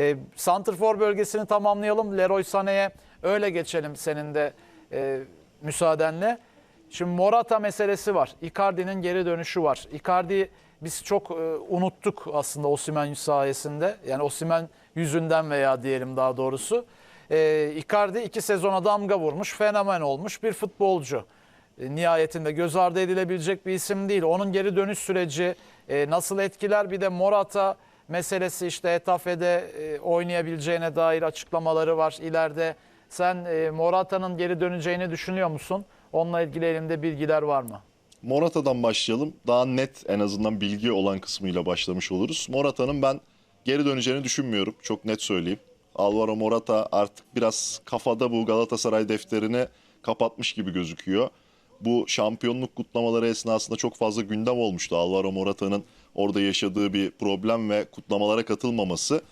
E, Santrfor bölgesini tamamlayalım. Leroy Sané'ye öyle geçelim senin de e, müsaadenle. Şimdi Morata meselesi var. Icardi'nin geri dönüşü var. Icardi biz çok e, unuttuk aslında Osimhen sayesinde. Yani Osimhen yüzünden veya diyelim daha doğrusu. E, Icardi iki sezona damga vurmuş, fenomen olmuş bir futbolcu. E, nihayetinde göz ardı edilebilecek bir isim değil. Onun geri dönüş süreci e, nasıl etkiler? Bir de Morata meselesi işte Etafe'de e, oynayabileceğine dair açıklamaları var ileride. Sen e, Morata'nın geri döneceğini düşünüyor musun? Onunla ilgili elimde bilgiler var mı? Morata'dan başlayalım. Daha net en azından bilgi olan kısmıyla başlamış oluruz. Morata'nın ben geri döneceğini düşünmüyorum. Çok net söyleyeyim. Alvaro Morata artık biraz kafada bu Galatasaray defterini kapatmış gibi gözüküyor. Bu şampiyonluk kutlamaları esnasında çok fazla gündem olmuştu. Alvaro Morata'nın orada yaşadığı bir problem ve kutlamalara katılmaması.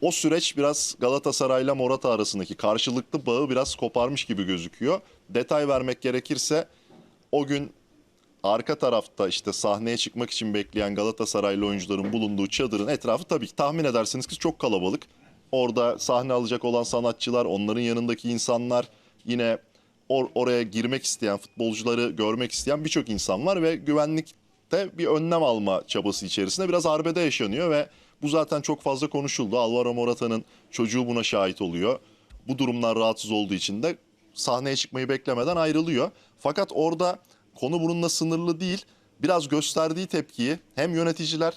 O süreç biraz Galatasaray'la Morata arasındaki karşılıklı bağı biraz koparmış gibi gözüküyor. Detay vermek gerekirse o gün arka tarafta işte sahneye çıkmak için bekleyen Galatasaraylı oyuncuların bulunduğu çadırın etrafı tabii ki tahmin edersiniz ki çok kalabalık. Orada sahne alacak olan sanatçılar, onların yanındaki insanlar, yine or- oraya girmek isteyen, futbolcuları görmek isteyen birçok insan var ve güvenlikte bir önlem alma çabası içerisinde biraz arbede yaşanıyor ve bu zaten çok fazla konuşuldu. Alvaro Morata'nın çocuğu buna şahit oluyor. Bu durumdan rahatsız olduğu için de sahneye çıkmayı beklemeden ayrılıyor. Fakat orada konu bununla sınırlı değil. Biraz gösterdiği tepkiyi hem yöneticiler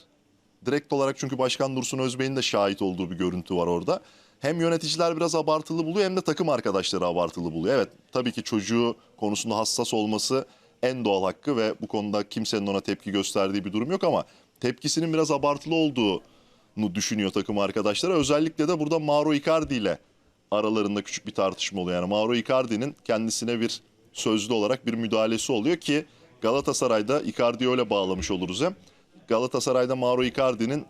direkt olarak çünkü Başkan Dursun Özbey'in de şahit olduğu bir görüntü var orada. Hem yöneticiler biraz abartılı buluyor hem de takım arkadaşları abartılı buluyor. Evet tabii ki çocuğu konusunda hassas olması en doğal hakkı ve bu konuda kimsenin ona tepki gösterdiği bir durum yok ama tepkisinin biraz abartılı olduğunu düşünüyor takım arkadaşları. Özellikle de burada Mauro Icardi ile aralarında küçük bir tartışma oluyor. Yani Mauro Icardi'nin kendisine bir sözlü olarak bir müdahalesi oluyor ki Galatasaray'da Icardi'yi öyle bağlamış oluruz hem. Galatasaray'da Mauro Icardi'nin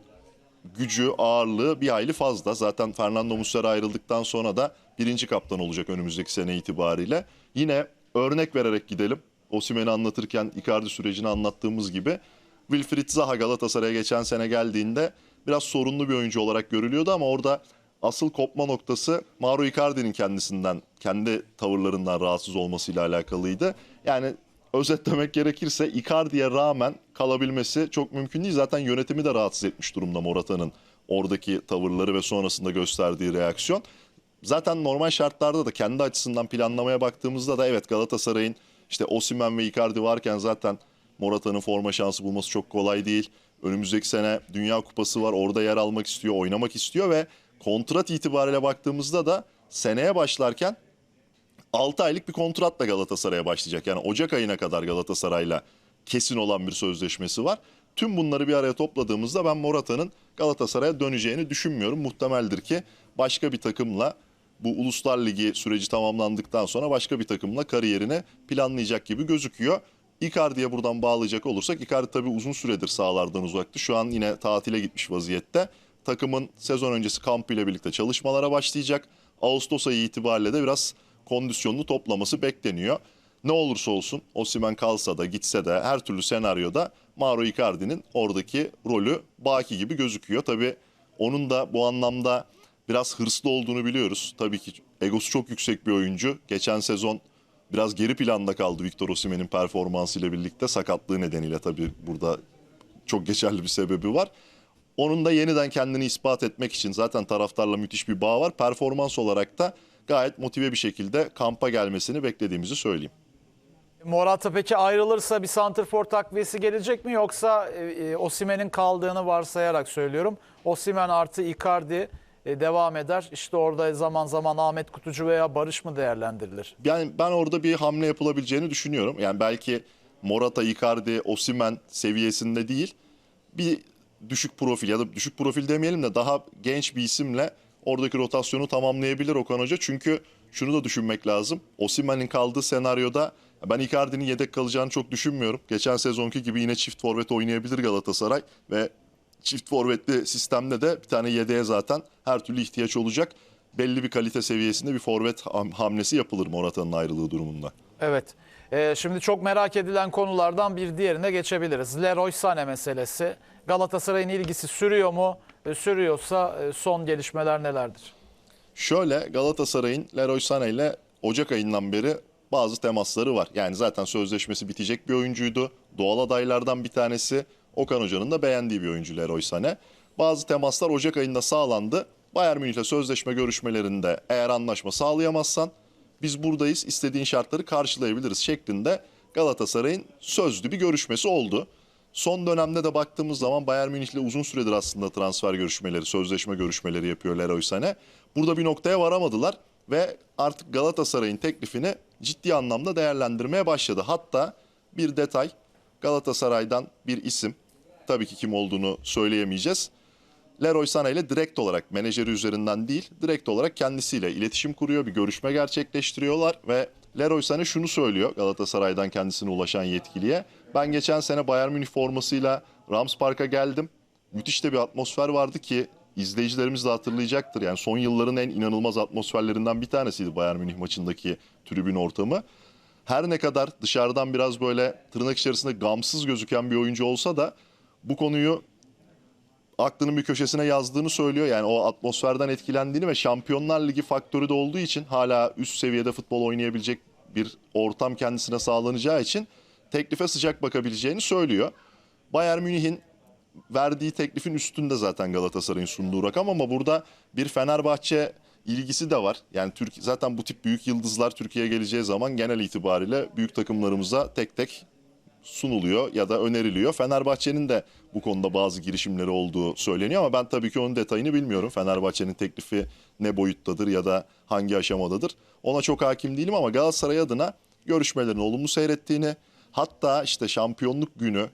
gücü, ağırlığı bir hayli fazla. Zaten Fernando Muslera ayrıldıktan sonra da birinci kaptan olacak önümüzdeki sene itibariyle. Yine örnek vererek gidelim. Osimhen'i anlatırken Icardi sürecini anlattığımız gibi Wilfried Zaha Galatasaray'a geçen sene geldiğinde biraz sorunlu bir oyuncu olarak görülüyordu ama orada asıl kopma noktası Mauro Icardi'nin kendisinden, kendi tavırlarından rahatsız olmasıyla alakalıydı. Yani özetlemek gerekirse Icardi'ye rağmen kalabilmesi çok mümkün değil. Zaten yönetimi de rahatsız etmiş durumda Morata'nın oradaki tavırları ve sonrasında gösterdiği reaksiyon. Zaten normal şartlarda da kendi açısından planlamaya baktığımızda da evet Galatasaray'ın işte Osimhen ve Icardi varken zaten Morata'nın forma şansı bulması çok kolay değil. Önümüzdeki sene Dünya Kupası var. Orada yer almak istiyor, oynamak istiyor ve kontrat itibariyle baktığımızda da seneye başlarken 6 aylık bir kontratla Galatasaray'a başlayacak. Yani Ocak ayına kadar Galatasaray'la kesin olan bir sözleşmesi var. Tüm bunları bir araya topladığımızda ben Morata'nın Galatasaray'a döneceğini düşünmüyorum. Muhtemeldir ki başka bir takımla bu Uluslar Ligi süreci tamamlandıktan sonra başka bir takımla kariyerini planlayacak gibi gözüküyor. Icardi'ye buradan bağlayacak olursak Icardi tabii uzun süredir sahalardan uzaktı. Şu an yine tatile gitmiş vaziyette. Takımın sezon öncesi kampıyla birlikte çalışmalara başlayacak. Ağustos ayı itibariyle de biraz kondisyonunu toplaması bekleniyor. Ne olursa olsun Osimhen kalsa da gitse de her türlü senaryoda Mauro Icardi'nin oradaki rolü baki gibi gözüküyor. Tabii onun da bu anlamda biraz hırslı olduğunu biliyoruz. Tabii ki egosu çok yüksek bir oyuncu. Geçen sezon biraz geri planda kaldı Victor Osimhen'in performansıyla birlikte sakatlığı nedeniyle tabii burada çok geçerli bir sebebi var. Onun da yeniden kendini ispat etmek için zaten taraftarla müthiş bir bağ var. Performans olarak da gayet motive bir şekilde kampa gelmesini beklediğimizi söyleyeyim. Morata peki ayrılırsa bir santrfor takviyesi gelecek mi yoksa e, e, Osimhen'in kaldığını varsayarak söylüyorum. Osimhen artı Icardi e, devam eder. İşte orada zaman zaman Ahmet Kutucu veya Barış mı değerlendirilir? Yani ben orada bir hamle yapılabileceğini düşünüyorum. Yani belki Morata, Icardi, Osimhen seviyesinde değil. Bir düşük profil ya da düşük profil demeyelim de daha genç bir isimle oradaki rotasyonu tamamlayabilir Okan Hoca. Çünkü şunu da düşünmek lazım. Osimhen'in kaldığı senaryoda ben Icardi'nin yedek kalacağını çok düşünmüyorum. Geçen sezonki gibi yine çift forvet oynayabilir Galatasaray ve çift forvetli sistemde de bir tane yedeğe zaten her türlü ihtiyaç olacak. Belli bir kalite seviyesinde bir forvet ham- hamlesi yapılır Morata'nın ayrılığı durumunda. Evet. Ee, şimdi çok merak edilen konulardan bir diğerine geçebiliriz. Leroy Sané meselesi. Galatasaray'ın ilgisi sürüyor mu? e, sürüyorsa e, son gelişmeler nelerdir? Şöyle Galatasaray'ın Leroy Sané ile Ocak ayından beri bazı temasları var. Yani zaten sözleşmesi bitecek bir oyuncuydu. Doğal adaylardan bir tanesi. Okan Hoca'nın da beğendiği bir oyuncu Leroy Sané. Bazı temaslar Ocak ayında sağlandı. Bayern Münih'le sözleşme görüşmelerinde eğer anlaşma sağlayamazsan biz buradayız istediğin şartları karşılayabiliriz şeklinde Galatasaray'ın sözlü bir görüşmesi oldu. Son dönemde de baktığımız zaman Bayern Münih'le uzun süredir aslında transfer görüşmeleri, sözleşme görüşmeleri yapıyor Leroy Sané. Burada bir noktaya varamadılar ve artık Galatasaray'ın teklifini ciddi anlamda değerlendirmeye başladı. Hatta bir detay Galatasaray'dan bir isim, tabii ki kim olduğunu söyleyemeyeceğiz. Leroy Sané ile direkt olarak menajeri üzerinden değil, direkt olarak kendisiyle iletişim kuruyor, bir görüşme gerçekleştiriyorlar ve Leroy Sané şunu söylüyor Galatasaray'dan kendisine ulaşan yetkiliye. Ben geçen sene Bayern Münih formasıyla Rams Park'a geldim. Müthiş de bir atmosfer vardı ki izleyicilerimiz de hatırlayacaktır. Yani son yılların en inanılmaz atmosferlerinden bir tanesiydi Bayern Münih maçındaki tribün ortamı. Her ne kadar dışarıdan biraz böyle tırnak içerisinde gamsız gözüken bir oyuncu olsa da bu konuyu aklının bir köşesine yazdığını söylüyor. Yani o atmosferden etkilendiğini ve Şampiyonlar Ligi faktörü de olduğu için hala üst seviyede futbol oynayabilecek bir ortam kendisine sağlanacağı için teklife sıcak bakabileceğini söylüyor. Bayern Münih'in verdiği teklifin üstünde zaten Galatasaray'ın sunduğu rakam ama burada bir Fenerbahçe ilgisi de var. Yani Türk zaten bu tip büyük yıldızlar Türkiye'ye geleceği zaman genel itibariyle büyük takımlarımıza tek tek sunuluyor ya da öneriliyor. Fenerbahçe'nin de bu konuda bazı girişimleri olduğu söyleniyor ama ben tabii ki onun detayını bilmiyorum. Fenerbahçe'nin teklifi ne boyuttadır ya da hangi aşamadadır. Ona çok hakim değilim ama Galatasaray adına görüşmelerin olumlu seyrettiğini hatta işte şampiyonluk günü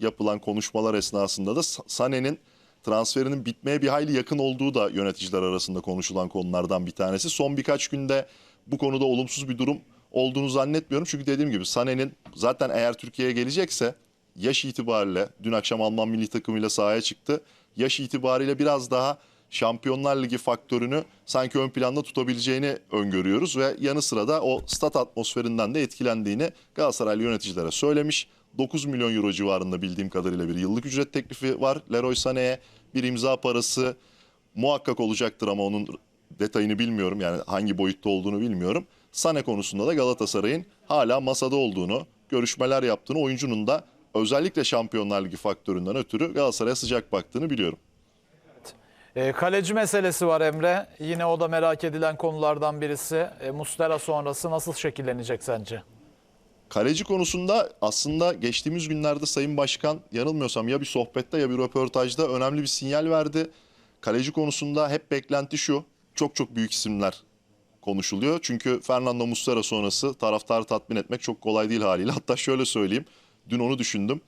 yapılan konuşmalar esnasında da Sané'nin transferinin bitmeye bir hayli yakın olduğu da yöneticiler arasında konuşulan konulardan bir tanesi. Son birkaç günde bu konuda olumsuz bir durum olduğunu zannetmiyorum. Çünkü dediğim gibi Sané'nin zaten eğer Türkiye'ye gelecekse yaş itibariyle dün akşam Alman milli takımıyla sahaya çıktı. Yaş itibariyle biraz daha Şampiyonlar Ligi faktörünü sanki ön planda tutabileceğini öngörüyoruz ve yanı sıra da o stat atmosferinden de etkilendiğini Galatasaraylı yöneticilere söylemiş. 9 milyon euro civarında bildiğim kadarıyla bir yıllık ücret teklifi var Leroy Sané'ye. Bir imza parası muhakkak olacaktır ama onun detayını bilmiyorum. Yani hangi boyutta olduğunu bilmiyorum. Sané konusunda da Galatasaray'ın hala masada olduğunu, görüşmeler yaptığını, oyuncunun da özellikle Şampiyonlar Ligi faktöründen ötürü Galatasaray'a sıcak baktığını biliyorum. E, kaleci meselesi var Emre. Yine o da merak edilen konulardan birisi. E, Mustera sonrası nasıl şekillenecek sence? Kaleci konusunda aslında geçtiğimiz günlerde Sayın Başkan yanılmıyorsam ya bir sohbette ya bir röportajda önemli bir sinyal verdi. Kaleci konusunda hep beklenti şu. Çok çok büyük isimler konuşuluyor. Çünkü Fernando Muslera sonrası taraftarı tatmin etmek çok kolay değil haliyle. Hatta şöyle söyleyeyim. Dün onu düşündüm.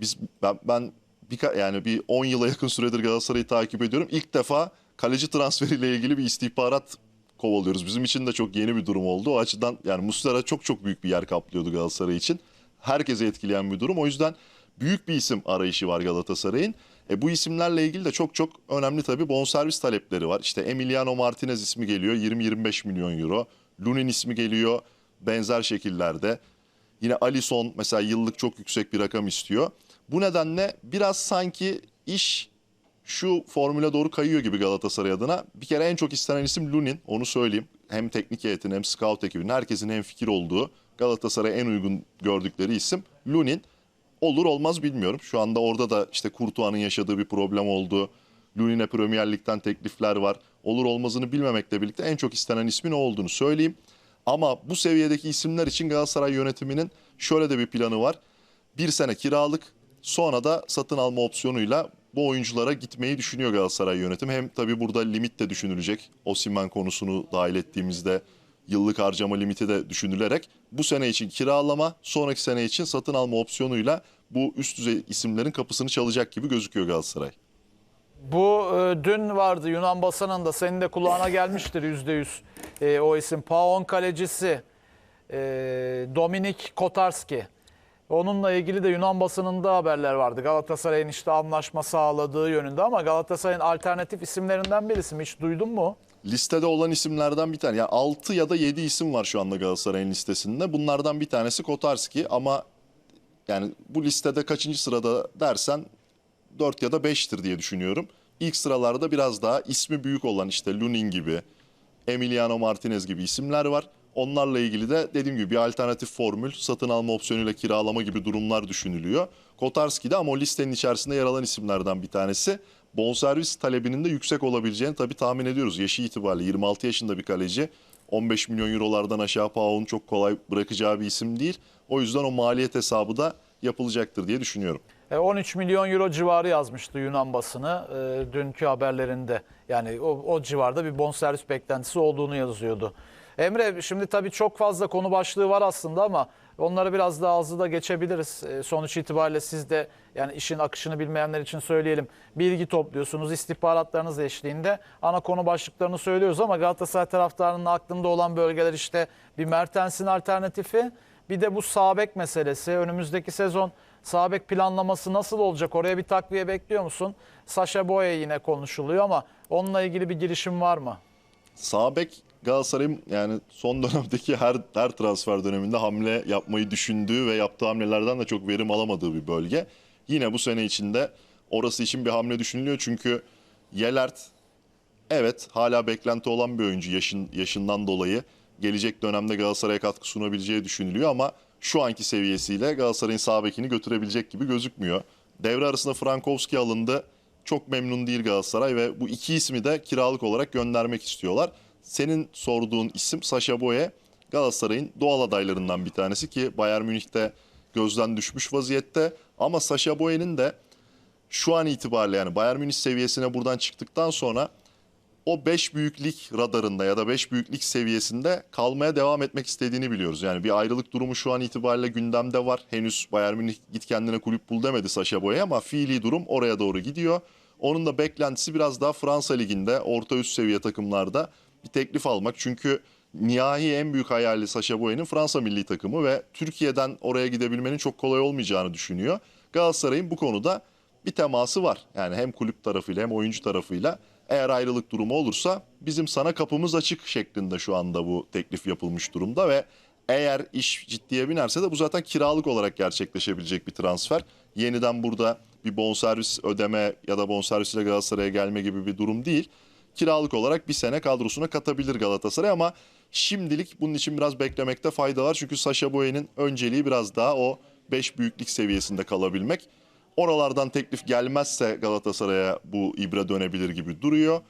Biz ben, ben bir yani bir 10 yıla yakın süredir Galatasaray'ı takip ediyorum. İlk defa kaleci transferiyle ilgili bir istihbarat kovalıyoruz. Bizim için de çok yeni bir durum oldu. O açıdan yani Muslera çok çok büyük bir yer kaplıyordu Galatasaray için. Herkese etkileyen bir durum. O yüzden büyük bir isim arayışı var Galatasaray'ın. E bu isimlerle ilgili de çok çok önemli tabii bonservis talepleri var. İşte Emiliano Martinez ismi geliyor 20-25 milyon euro. Lunin ismi geliyor benzer şekillerde. Yine Alisson mesela yıllık çok yüksek bir rakam istiyor. Bu nedenle biraz sanki iş şu formüle doğru kayıyor gibi Galatasaray adına. Bir kere en çok istenen isim Lunin onu söyleyeyim. Hem teknik heyetin hem scout ekibinin herkesin en fikir olduğu Galatasaray'a en uygun gördükleri isim Lunin. Olur olmaz bilmiyorum. Şu anda orada da işte Kurtuğa'nın yaşadığı bir problem oldu. Lunin'e Premier Lig'den teklifler var. Olur olmazını bilmemekle birlikte en çok istenen ismin o olduğunu söyleyeyim. Ama bu seviyedeki isimler için Galatasaray yönetiminin şöyle de bir planı var. Bir sene kiralık sonra da satın alma opsiyonuyla bu oyunculara gitmeyi düşünüyor Galatasaray yönetimi. Hem tabii burada limit de düşünülecek. Osimhen konusunu dahil ettiğimizde yıllık harcama limiti de düşünülerek bu sene için kiralama, sonraki sene için satın alma opsiyonuyla bu üst düzey isimlerin kapısını çalacak gibi gözüküyor Galatasaray. Bu e, dün vardı Yunan basınında senin de kulağına gelmiştir yüzde yüz e, o isim. Paon kalecisi e, Dominik Kotarski. Onunla ilgili de Yunan basınında haberler vardı. Galatasaray'ın işte anlaşma sağladığı yönünde ama Galatasaray'ın alternatif isimlerinden birisi mi? Hiç duydun mu? Listede olan isimlerden bir tane. Yani 6 ya da 7 isim var şu anda Galatasaray'ın listesinde. Bunlardan bir tanesi Kotarski ama yani bu listede kaçıncı sırada dersen 4 ya da 5'tir diye düşünüyorum. ilk sıralarda biraz daha ismi büyük olan işte Lunin gibi, Emiliano Martinez gibi isimler var. Onlarla ilgili de dediğim gibi bir alternatif formül, satın alma opsiyonuyla kiralama gibi durumlar düşünülüyor. Kotarski de ama o listenin içerisinde yer alan isimlerden bir tanesi. Bonservis talebinin de yüksek olabileceğini tabii tahmin ediyoruz. Yaşı itibariyle 26 yaşında bir kaleci. 15 milyon eurolardan aşağı Pao'nun çok kolay bırakacağı bir isim değil. O yüzden o maliyet hesabı da yapılacaktır diye düşünüyorum. E, 13 milyon euro civarı yazmıştı Yunan basını e, dünkü haberlerinde. Yani o, o civarda bir bonservis beklentisi olduğunu yazıyordu. Emre şimdi tabii çok fazla konu başlığı var aslında ama onları biraz daha hızlı da geçebiliriz. E, sonuç itibariyle siz de yani işin akışını bilmeyenler için söyleyelim. Bilgi topluyorsunuz istihbaratlarınız eşliğinde ana konu başlıklarını söylüyoruz ama Galatasaray taraftarının aklında olan bölgeler işte bir Mertens'in alternatifi bir de bu Sabek meselesi. Önümüzdeki sezon Sabek planlaması nasıl olacak? Oraya bir takviye bekliyor musun? Sasha Boye yine konuşuluyor ama onunla ilgili bir girişim var mı? Sağ bek Galatasaray'ın yani son dönemdeki her her transfer döneminde hamle yapmayı düşündüğü ve yaptığı hamlelerden de çok verim alamadığı bir bölge. Yine bu sene içinde orası için bir hamle düşünülüyor çünkü Yelert evet hala beklenti olan bir oyuncu yaşın, yaşından dolayı gelecek dönemde Galatasaray'a katkı sunabileceği düşünülüyor ama şu anki seviyesiyle Galatasaray'ın sağ bekini götürebilecek gibi gözükmüyor. Devre arasında Frankowski alındı. Çok memnun değil Galatasaray ve bu iki ismi de kiralık olarak göndermek istiyorlar. Senin sorduğun isim Sasha Boye Galatasaray'ın doğal adaylarından bir tanesi ki Bayern Münih'te gözden düşmüş vaziyette. Ama Sasha Boye'nin de şu an itibariyle yani Bayern Münih seviyesine buradan çıktıktan sonra o 5 büyüklük radarında ya da 5 büyüklük seviyesinde kalmaya devam etmek istediğini biliyoruz. Yani bir ayrılık durumu şu an itibariyle gündemde var. Henüz Bayern Münih git kendine kulüp bul demedi Saşa Boya ama fiili durum oraya doğru gidiyor. Onun da beklentisi biraz daha Fransa Ligi'nde orta üst seviye takımlarda bir teklif almak. Çünkü nihai en büyük hayali Saşa Boya'nın Fransa milli takımı ve Türkiye'den oraya gidebilmenin çok kolay olmayacağını düşünüyor. Galatasaray'ın bu konuda bir teması var. Yani hem kulüp tarafıyla hem oyuncu tarafıyla eğer ayrılık durumu olursa bizim sana kapımız açık şeklinde şu anda bu teklif yapılmış durumda ve eğer iş ciddiye binerse de bu zaten kiralık olarak gerçekleşebilecek bir transfer. Yeniden burada bir bonservis ödeme ya da bonservisle Galatasaray'a gelme gibi bir durum değil. Kiralık olarak bir sene kadrosuna katabilir Galatasaray ama şimdilik bunun için biraz beklemekte fayda var. Çünkü Sasha Boye'nin önceliği biraz daha o 5 büyüklük seviyesinde kalabilmek. Oralardan teklif gelmezse Galatasaray'a bu ibre dönebilir gibi duruyor.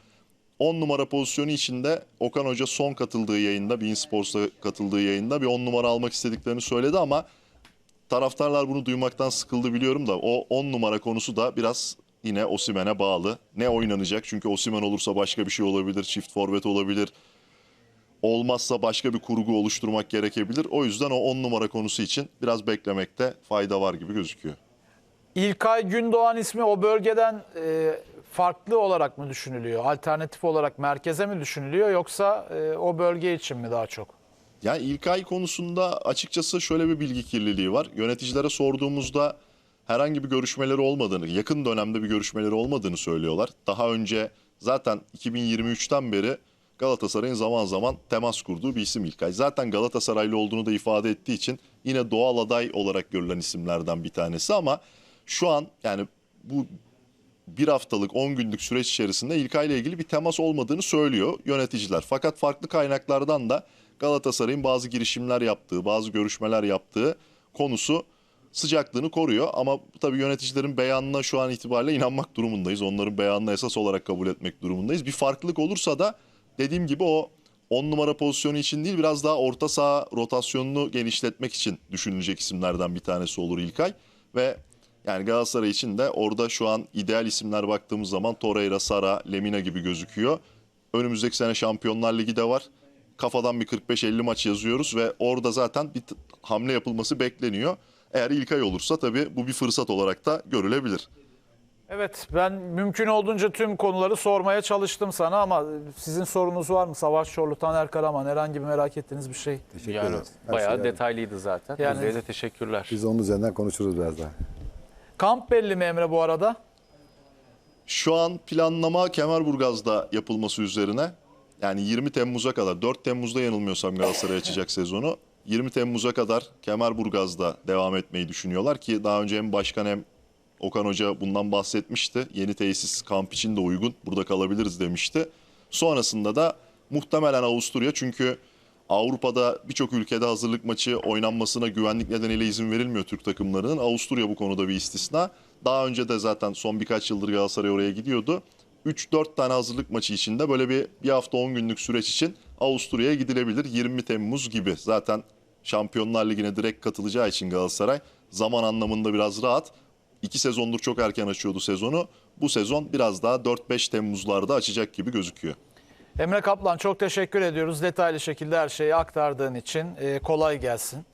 10 numara pozisyonu içinde Okan Hoca son katıldığı yayında, Bein Sports'a katıldığı yayında bir 10 numara almak istediklerini söyledi ama taraftarlar bunu duymaktan sıkıldı biliyorum da o 10 numara konusu da biraz yine Osimen'e bağlı. Ne oynanacak? Çünkü Osimen olursa başka bir şey olabilir, çift forvet olabilir. Olmazsa başka bir kurgu oluşturmak gerekebilir. O yüzden o 10 numara konusu için biraz beklemekte fayda var gibi gözüküyor. İlkay Gündoğan ismi o bölgeden e, farklı olarak mı düşünülüyor? Alternatif olarak merkeze mi düşünülüyor yoksa e, o bölge için mi daha çok? Yani İlkay konusunda açıkçası şöyle bir bilgi kirliliği var. Yöneticilere sorduğumuzda herhangi bir görüşmeleri olmadığını, yakın dönemde bir görüşmeleri olmadığını söylüyorlar. Daha önce zaten 2023'ten beri Galatasaray'ın zaman zaman temas kurduğu bir isim İlkay. Zaten Galatasaraylı olduğunu da ifade ettiği için yine doğal aday olarak görülen isimlerden bir tanesi ama şu an yani bu bir haftalık 10 günlük süreç içerisinde İlkay ile ilgili bir temas olmadığını söylüyor yöneticiler. Fakat farklı kaynaklardan da Galatasaray'ın bazı girişimler yaptığı, bazı görüşmeler yaptığı konusu sıcaklığını koruyor. Ama tabii yöneticilerin beyanına şu an itibariyle inanmak durumundayız. Onların beyanını esas olarak kabul etmek durumundayız. Bir farklılık olursa da dediğim gibi o 10 numara pozisyonu için değil biraz daha orta saha rotasyonunu genişletmek için düşünülecek isimlerden bir tanesi olur İlkay. Ve yani Galatasaray için de orada şu an ideal isimler baktığımız zaman Torreira, Sara, Lemina gibi gözüküyor. Önümüzdeki sene Şampiyonlar Ligi de var. Kafadan bir 45-50 maç yazıyoruz ve orada zaten bir hamle yapılması bekleniyor. Eğer İlkay olursa tabii bu bir fırsat olarak da görülebilir. Evet ben mümkün olduğunca tüm konuları sormaya çalıştım sana ama sizin sorunuz var mı? Savaş Çorlu, Taner Karaman herhangi bir merak ettiğiniz bir şey. Teşekkür Yani ederiz. Her bayağı şey detaylıydı zaten. Yani- Bizlere de teşekkürler. Biz onun üzerinden konuşuruz biraz daha. Kamp belli mi Emre bu arada? Şu an planlama Kemerburgaz'da yapılması üzerine. Yani 20 Temmuz'a kadar, 4 Temmuz'da yanılmıyorsam Galatasaray açacak sezonu. 20 Temmuz'a kadar Kemerburgaz'da devam etmeyi düşünüyorlar ki daha önce hem başkan hem Okan Hoca bundan bahsetmişti. Yeni tesis kamp için de uygun. Burada kalabiliriz demişti. Sonrasında da muhtemelen Avusturya çünkü Avrupa'da birçok ülkede hazırlık maçı oynanmasına güvenlik nedeniyle izin verilmiyor Türk takımlarının. Avusturya bu konuda bir istisna. Daha önce de zaten son birkaç yıldır Galatasaray oraya gidiyordu. 3-4 tane hazırlık maçı içinde böyle bir, bir hafta 10 günlük süreç için Avusturya'ya gidilebilir. 20 Temmuz gibi. Zaten Şampiyonlar Ligi'ne direkt katılacağı için Galatasaray zaman anlamında biraz rahat. İki sezondur çok erken açıyordu sezonu. Bu sezon biraz daha 4-5 Temmuzlarda açacak gibi gözüküyor. Emre Kaplan çok teşekkür ediyoruz detaylı şekilde her şeyi aktardığın için. Ee, kolay gelsin.